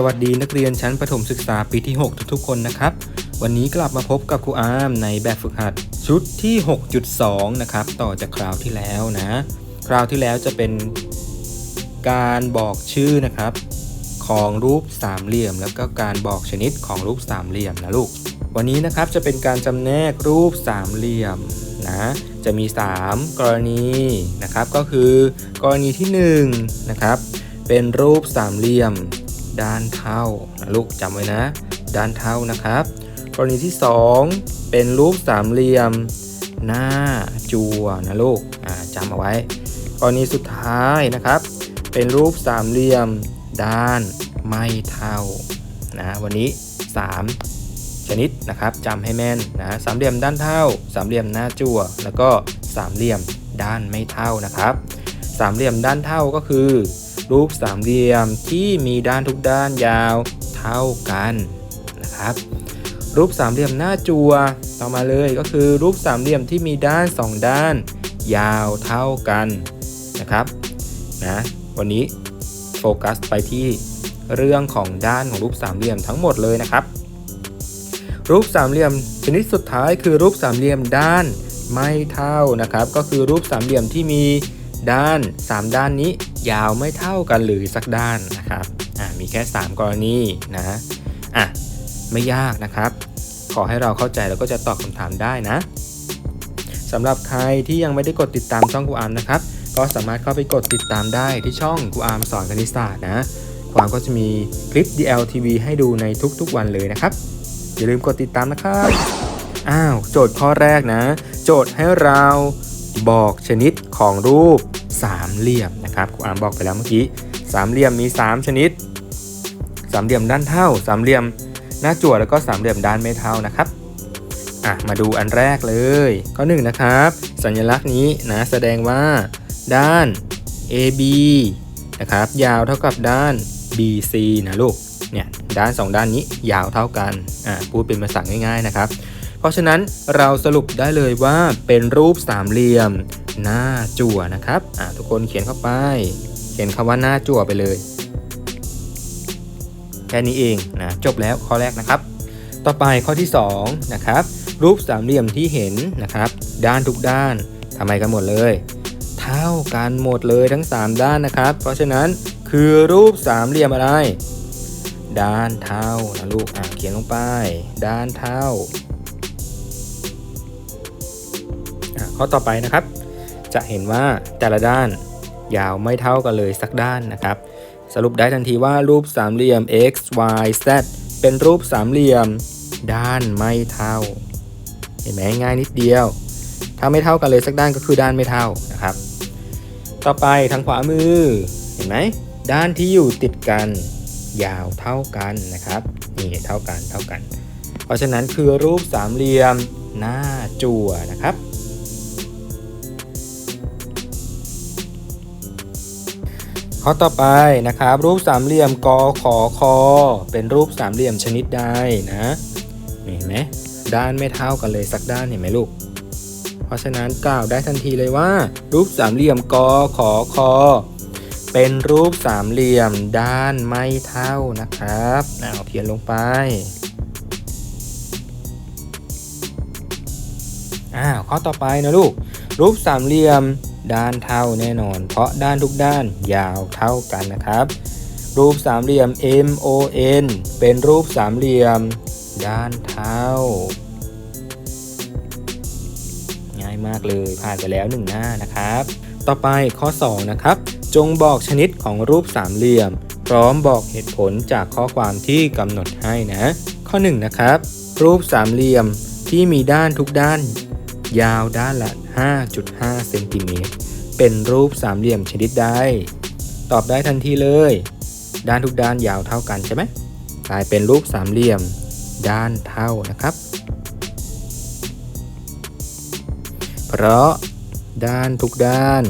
สวัสดีนักเรียนชั้นประถมศึกษาปีที่ 6 ทุกๆ คนนะครับ วันนี้กลับมาพบกับครูอาร์มในแบบฝึกหัดชุดที่ 6.2 นะครับ ต่อจากคราวที่แล้วนะ คราวที่แล้วจะเป็นการบอกชื่อนะครับ ของรูปสามเหลี่ยม แล้วก็การบอกชนิดของรูปสามเหลี่ยมนะลูก วันนี้นะครับจะเป็นการจำแนกรูปสามเหลี่ยมนะจะมี 3 กรณีนะครับ ก็คือกรณีที่1นะครับเป็นรูปสามเหลี่ยม ด้านเท่านะลูกจำไว้นะ ด้านเท่านะครับ กรณีที่ 2 เป็นรูปสามเหลี่ยม หน้าจัวนะลูกอ่าจำเอาไว้ กรณีสุดท้ายนะครับ เป็นรูปสามเหลี่ยม ด้านไม่เท่านะวันนี้ 3 ชนิดนะครับจำให้แม่นนะสามเหลี่ยมด้านเท่า สามเหลี่ยมหน้าจั่วแล้วก็สามเหลี่ยมด้านไม่เท่านะครับ สามเหลี่ยมด้านเท่าก็คือ รูปสามเหลี่ยมที่มีด้านทุกด้านยาวเท่ากันนะครับ รูปสามเหลี่ยมหน้าจั่วต่อมาเลยก็คือรูปสามเหลี่ยมที่มีด้านสองด้าน ยาวเท่ากันนะครับนะวันนี้โฟกัสไปที่เรื่องของด้านของรูปสามเหลี่ยมทั้งหมดเลยนะครับ รูปสามเหลี่ยมชนิดสุดท้ายคือรูปสามเหลี่ยมด้านไม่เท่านะครับ ก็คือรูปสามเหลี่ยมที่มีด้าน 3 ด้านนี้ ยาวไม่เท่ากันหรือสักด้านนะครับอ่ามีแค่ 3 กรณีนะอะไม่ยากนะครับ ขอให้เราเข้าใจแล้วก็จะตอบคำถามได้นะสำหรับใครที่ยังไม่ได้กดติดตามช่องครูอาร์มนะครับ ก็สามารถเข้าไปกดติดตามได้ที่ช่องครูอาร์มสอนคณิตศาสตร์นะครูอามก็จะมีคลิป DLTV ให้ดูในทุกๆวันเลยนะครับ อย่าลืมกดติดตามนะครับ อ้าว โจทย์ข้อแรกนะ โจทย์ให้เราบอกชนิดของรูป สามเหลี่ยมนะครับครูอามบอกไปแล้วเมื่อกี้สามเหลี่ยมมี 3 ชนิด สามเหลี่ยมด้านเท่า สามเหลี่ยมหน้าจั่วแล้วก็สามเหลี่ยมด้านไม่เท่านะครับอะมาดูอันแรกเลยข้อหนึ่งนะครับ สัญลักษณ์นี้นะแสดงว่า ด้าน AB นะครับยาวเท่ากับด้าน BC นะลูกเนี่ยด้าน 2 ด้านนี้ยาวเท่ากันอ่าพูดเป็นภาษาง่ายๆนะครับ เพราะฉะนั้นเราสรุปได้เลยว่าเป็นรูปสามเหลี่ยม หน้าจั่วนะครับอ่าทุกคนเขียนเข้าไป เขียนคำว่าหน้าจั่วไปเลย แค่นี้เองนะจบแล้วข้อแรกนะครับ ต่อไปข้อที่2นะครับรูปสามเหลี่ยมที่เห็นนะครับ ด้านทุกด้านทำไมกันหมดเลย เท่ากันหมดเลยทั้ง 3 ด้านนะครับ เพราะฉะนั้นคือรูปสามเหลี่ยมอะไร ด้านเท่านะลูกอะเขียนลงไป ด้านเท่าอะข้อต่อไปนะครับ จะเห็นว่าแต่ละด้านยาวไม่เท่ากันเลยสักด้านนะครับ สรุปได้ทันทีว่ารูปสามเหลี่ยม x y z เป็นรูปสามเหลี่ยม ด้านไม่เท่า เห็นไหมง่ายนิดเดียว ถ้าไม่เท่ากันเลยสักด้านก็คือด้านไม่เท่านะครับ ต่อไปทางขวามือ เห็นไหมด้านที่อยู่ติดกัน ยาวเท่ากันนะครับนี่เท่ากันเท่ากัน เพราะฉะนั้นคือรูปสามเหลี่ยมหน้าจั่วนะครับ ข้อต่อไปนะครับ รูปสามเหลี่ยมกอขอคอเป็นรูปสามเหลี่ยมชนิดใดนะเห็นไหมด้านไม่เท่ากันเลยสักด้านเห็นไหมลูก เพราะฉะนั้นกล่าวได้ทันทีเลยว่า รูปสามเหลี่ยมกอขอคอเป็นรูปสามเหลี่ยมด้านไม่เท่านะครับเอาเขียนลงไปอ้าวข้อต่อไปนะลูก รูปสามเหลี่ยม ด้านเท่าแน่นอน เพราะด้านทุกด้านยาวเท่ากันนะครับ รูปสามเหลี่ยม MON เป็นรูปสามเหลี่ยม ด้านเท่า ง่ายมากเลยผ่านไปแล้วหนึ่งหน้านะครับ ต่อไปข้อ 2 นะครับ จงบอกชนิดของรูปสามเหลี่ยม พร้อมบอกเหตุผลจากข้อความที่กำหนดให้นะ ข้อ 1 นะครับ รูปสามเหลี่ยมที่มีด้านทุกด้าน ยาวด้านละ 5.5 เซนติเมตร เป็นรูปสามเหลี่ยมชนิดใด ตอบได้ทันทีเลย ด้านทุกด้านยาวเท่ากันใช่ไหมกลายเป็นรูปสามเหลี่ยมด้านเท่านะครับ เพราะด้านทุกด้าน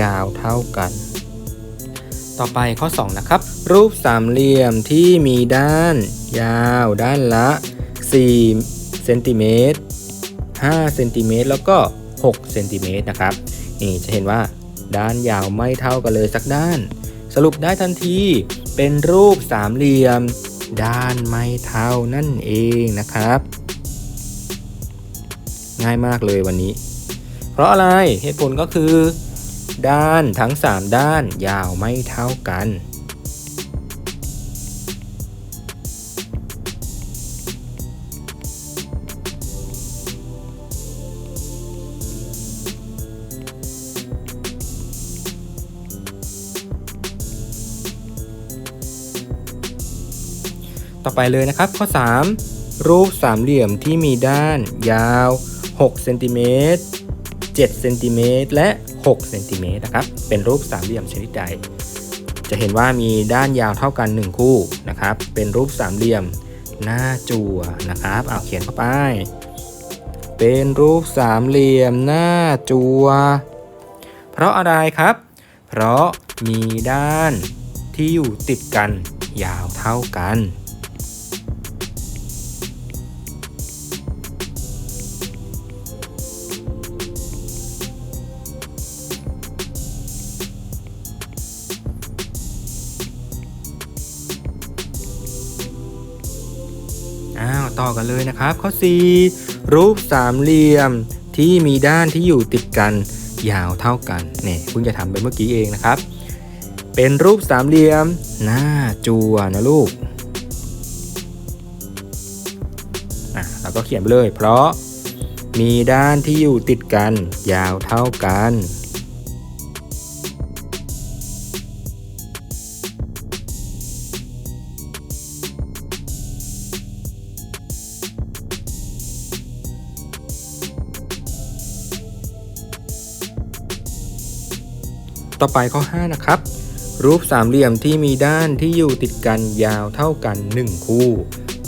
ยาวเท่ากัน ต่อไปข้อ 2 นะครับ รูปสามเหลี่ยมที่มีด้าน ยาวด้านละ4เซนติเมตร5เซนติเมตรแล้วก็6เซนติเมตรนะครับนี่จะเห็นว่าด้านยาวไม่เท่ากันเลยสักด้าน สรุปได้ทันทีเป็นรูปสามเหลี่ยม ด้านไม่เท่านั่นเองนะครับ ง่ายมากเลยวันนี้ เพราะอะไรเหตุผลก็คือ ด้านทั้ง 3 ด้านยาวไม่เท่ากัน ต่อไปเลยนะครับข้อ 3 รูปสามเหลี่ยมที่มีด้านยาว6เซนติเมตร7เซนติเมตรและ 6เซนติเมตรนะครับ เป็นรูปสามเหลี่ยมชนิดใด จะเห็นว่ามีด้านยาวเท่ากัน 1 คู่นะครับ เป็นรูปสามเหลี่ยมหน้าจั่วนะครับเอาเขียนเข้าไป เป็นรูปสามเหลี่ยมหน้าจั่ว เพราะอะไรครับ เพราะมีด้านที่อยู่ติดกันยาวเท่ากัน อ้าวต่อกันเลยนะครับ ข้อ 4 รูปสามเหลี่ยมที่มีด้านที่อยู่ติดกันยาวเท่ากันเนี่ยเพิ่งจะทำไปเมื่อกี้เองนะครับ เป็นรูปสามเหลี่ยม หน้าจัวนะลูกอะเราก็เขียนไปเลย เพราะมีด้านที่อยู่ติดกันยาวเท่ากัน ต่อไปข้อ 5 นะครับ รูปสามเหลี่ยมที่มีด้านที่อยู่ติดกันยาวเท่ากัน 1 คู่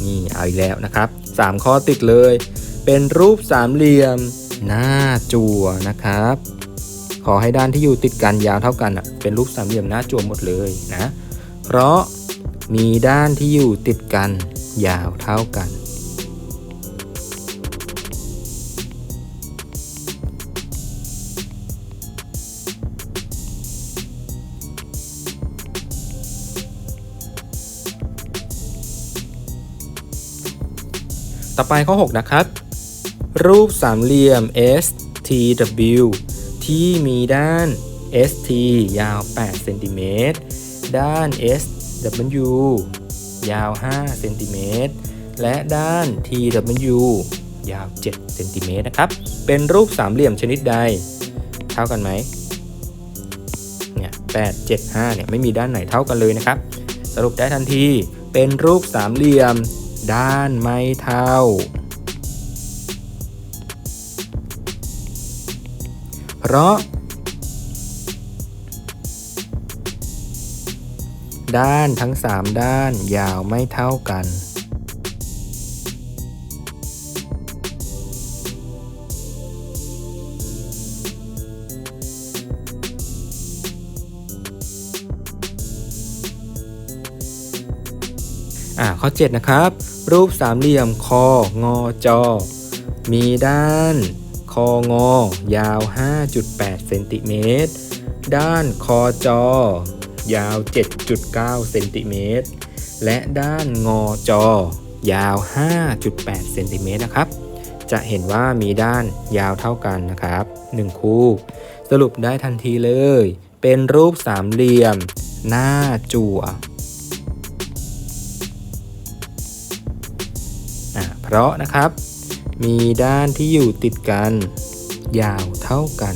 นี่เอาอีกแล้วนะครับ 3 ข้อติดเลย เป็นรูปสามเหลี่ยมหน้าจั่วนะครับ ขอให้ด้านที่อยู่ติดกันยาวเท่ากันอะเป็นรูปสามเหลี่ยมหน้าจั่วหมดเลยนะ เพราะมีด้านที่อยู่ติดกันยาวเท่ากัน ต่อไปข้อ 6 นะครับ รูปสามเหลี่ยม STW ที่มีด้าน ST ยาว 8 เซนติเมตร ด้าน SW ยาว 5 เซนติเมตร และด้าน TW ยาว 7 เซนติเมตรนะครับ เป็นรูปสามเหลี่ยมชนิดใด เท่ากันไหม เนี่ย8 7 5เนี่ยไม่มีด้านไหนเท่ากันเลยนะครับ สรุปได้ทันที เป็นรูปสามเหลี่ยม ด้านไม่เท่าเพราะ ด้านทั้ง 3 ด้านยาวไม่เท่ากัน ข้อ 7 นะครับ รูปสามเหลี่ยมคองอจอ มีด้านคองอยาว 5.8 เซนติเมตร ด้านคอจอยาว 7.9 เซนติเมตร และด้านงอจอยาว 5.8 เซนติเมตรนะครับ จะเห็นว่ามีด้านยาวเท่ากันนะครับ 1 คู่ สรุปได้ทันทีเลย เป็นรูปสามเหลี่ยม หน้าจั่ว ราะนะครับ มีด้านที่อยู่ติดกัน ยาวเท่ากัน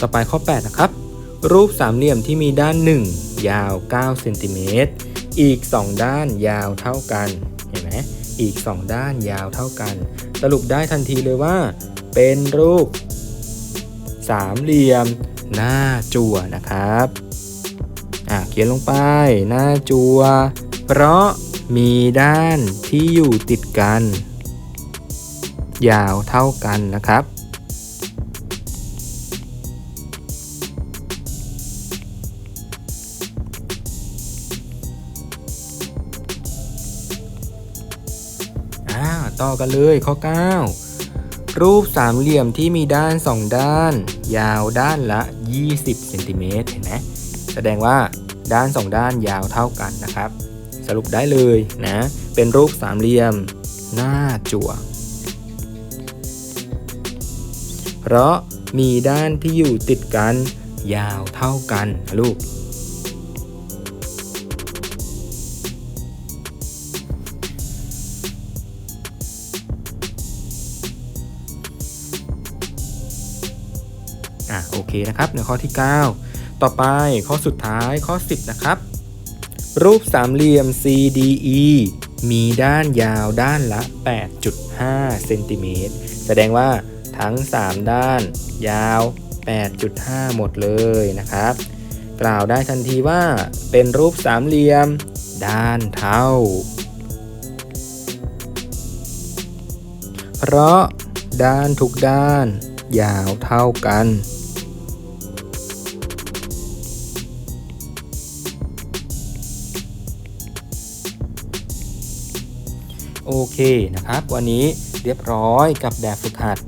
ต่อไปข้อ 8 นะครับ รูปสามเหลี่ยมที่มีด้าน 1 ยาว9เซนติเมตรอีก 2 ด้านยาวเท่ากัน เห็นไหมอีก 2 ด้านยาวเท่ากัน สรุปได้ทันทีเลยว่า เป็นรูปสามเหลี่ยมหน้าจั่วนะครับ อะเขียนลงไป หน้าจัว เพราะมีด้านที่อยู่ติดกัน ยาวเท่ากันนะครับอ่าต่อกันเลยข้อ 9 รูปสามเหลี่ยมที่มีด้าน 2 ด้าน ยาวด้านละ 20เซนติเมตรเห็นไหมแสดงว่า ด้าน 2 ด้านยาวเท่ากันนะครับ สรุปได้เลยนะ เป็นรูปสามเหลี่ยม หน้าจั่ว เพราะมีด้านที่อยู่ติดกันยาวเท่ากันลูก อะโอเคนะครับในข้อที่ 9 ต่อไปข้อสุดท้ายข้อ 10 นะครับ รูปสามเหลี่ยม CDE มีด้านยาวด้านละ 8.5 เซนติเมตร แสดงว่าทั้ง 3 ด้านยาว 8.5 หมดเลยนะครับ กล่าวได้ทันทีว่าเป็นรูปสามเหลี่ยม ด้านเท่า เพราะด้านทุกด้านยาวเท่ากัน เคนะครับ วันนี้เรียบร้อยกับแบบฝึกหัด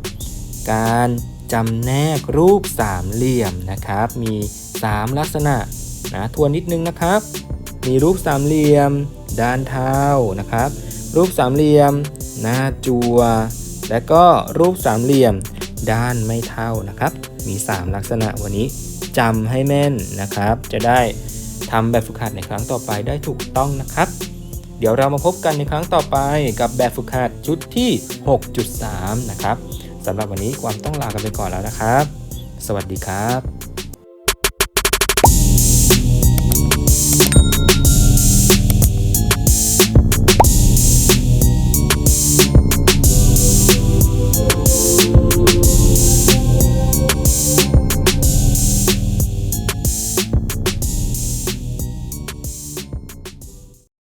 การจำแนกรูปสามเหลี่ยมนะครับ มี 3 ลักษณะนะทวนนิดนึงนะครับ มีรูปสามเหลี่ยม ด้านเท้านะครับ รูปสามเหลี่ยม หน้าจัว และก็รูปสามเหลี่ยม ด้านไม่เท่านะครับ มี 3 ลักษณะวันนี้จำให้แม่นนะครับ จะได้ทำแบบฝึกหัดในครั้งต่อไปได้ถูกต้องนะครับ เดี๋ยวเรามาพบกันในครั้งต่อไปกับแบบฝึกหัดชุดที่ 6.3 นะครับสำหรับวันนี้ความต้องลากันไปก่อนแล้วนะครับ สวัสดีครับ